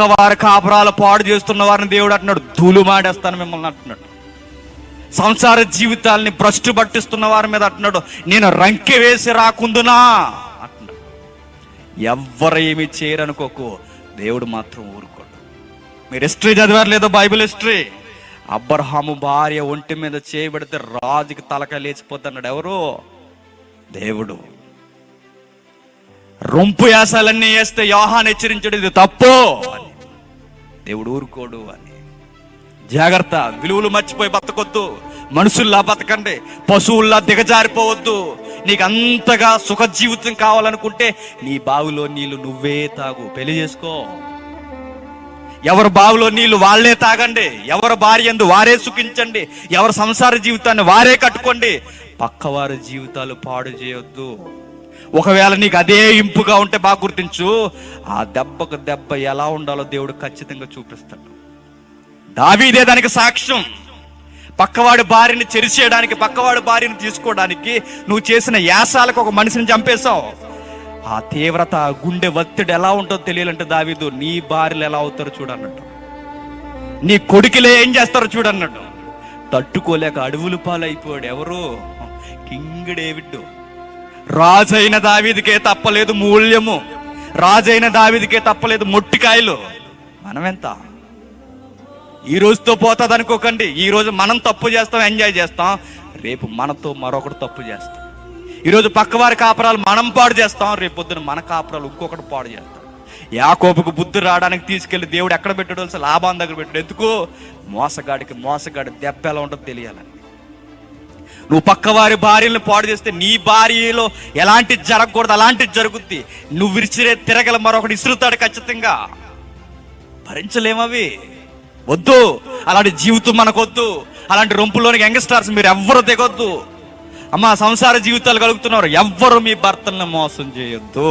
వారి కాపురాలు పాడు చేస్తున్న వారిని దేవుడు అంటున్నాడు ధూలు మాడేస్తాను మిమ్మల్ని అంటున్నాడు. సంసార జీవితాల్ని భ్రష్టు పట్టిస్తున్న వారి మీద అంటున్నాడు నేను రంకె వేసి రాకుందునా అంటున్నాడు. ఎవ్వరు ఏమి చేయరనుకోకు దేవుడు మాత్రం ఊరుకోడు. మీరు హిస్టరీ చదివారు లేదో బైబిల్ హిస్టరీ? అబ్రహాము భార్య ఒంటి మీద చేయబడితే రాజుకి తలక లేచిపోతున్నాడు ఎవరు? దేవుడు. రొంపు యాసాలన్నీ వేస్తే యోహాన్ హెచ్చరించడు ఇది తప్పు. అని దేవుడు ఊరుకోడు అని. జాగ్రత్త విలువలు మర్చిపోయి బతకొద్దు. మనుషుల్లా బతకండి పశువుల్లా దిగజారిపోవద్దు. నీకు అంతగా సుఖ జీవితం కావాలనుకుంటే నీ బావిలో నీళ్ళు నువ్వే తాగు పెళ్ళి చేసుకో. ఎవరి బావిలో నీళ్ళు వాళ్ళే తాగండి ఎవరి భార్య ఎందు వారే సుఖించండి ఎవరి సంసార జీవితాన్ని వారే కట్టుకోండి. పక్కవారి జీవితాలు పాడు చేయొద్దు. ఒకవేళ నీకు అదే ఇంపుగా ఉంటే బాగా గుర్తించు. ఆ దెబ్బకు దెబ్బ ఎలా ఉండాలో దేవుడు ఖచ్చితంగా చూపిస్తాడు. దావీదే దానికి సాక్ష్యం. పక్కవాడి భార్యని చెరిచేయడానికి పక్కవాడు భార్యని తీసుకోవడానికి నువ్వు చేసిన యాసాలకు ఒక మనిషిని చంపేశావు. ఆ తీవ్రత ఆ గుండె ఒత్తిడి ఎలా ఉంటుందో తెలియాలంటే దావీదు నీ భార్యలు ఎలా అవుతారో చూడన్నట్టు నీ కొడుకులే ఏం చేస్తారో చూడన్నట్టు తట్టుకోలేక అడవులు పాలైపోయాడు ఎవరు? King David. రాజైన దావీదికే తప్పలేదు మూల్యము. రాజైన దావీదికే తప్పలేదు మొట్టికాయలు. మనమెంత? ఈ రోజుతో పోతుంది అనుకోకండి ఈ రోజు మనం తప్పు చేస్తాం ఎంజాయ్ చేస్తాం. రేపు మనతో మరొకటి తప్పు చేస్తాం ఈరోజు పక్కవారి కాపురాలు మనం పాడు చేస్తాం. రేపు పొద్దున మన కాపురాలు ఇంకొకటి పాడు చేస్తాం యాకోపుకు బుద్ధి రావడానికి తీసుకెళ్ళి దేవుడు ఎక్కడ పెట్టాడు అసలు దగ్గర పెట్టాడు. ఎందుకు? మోసగాడికి మోసగాడి దెబ్బ ఎలా ఉంటుందో తెలియాలని. నువ్వు పక్కవారి భార్యలను పాడు చేస్తే నీ భార్యలో ఎలాంటి జరగకూడదు అలాంటిది జరుగుద్ది. నువ్వు విరిచిరే తిరగల మరొకటి ఇసురుతాడు ఖచ్చితంగా. భరించలేమవి వద్దు. అలాంటి జీవితం మనకొద్దు. అలాంటి రొంపులోని యంగ్స్టార్స్ మీరు ఎవ్వరు దిగొద్దు. అమ్మా సంసార జీవితాలు కలుగుతున్నారు ఎవ్వరు మీ భర్తలను మోసం చేయొద్దు.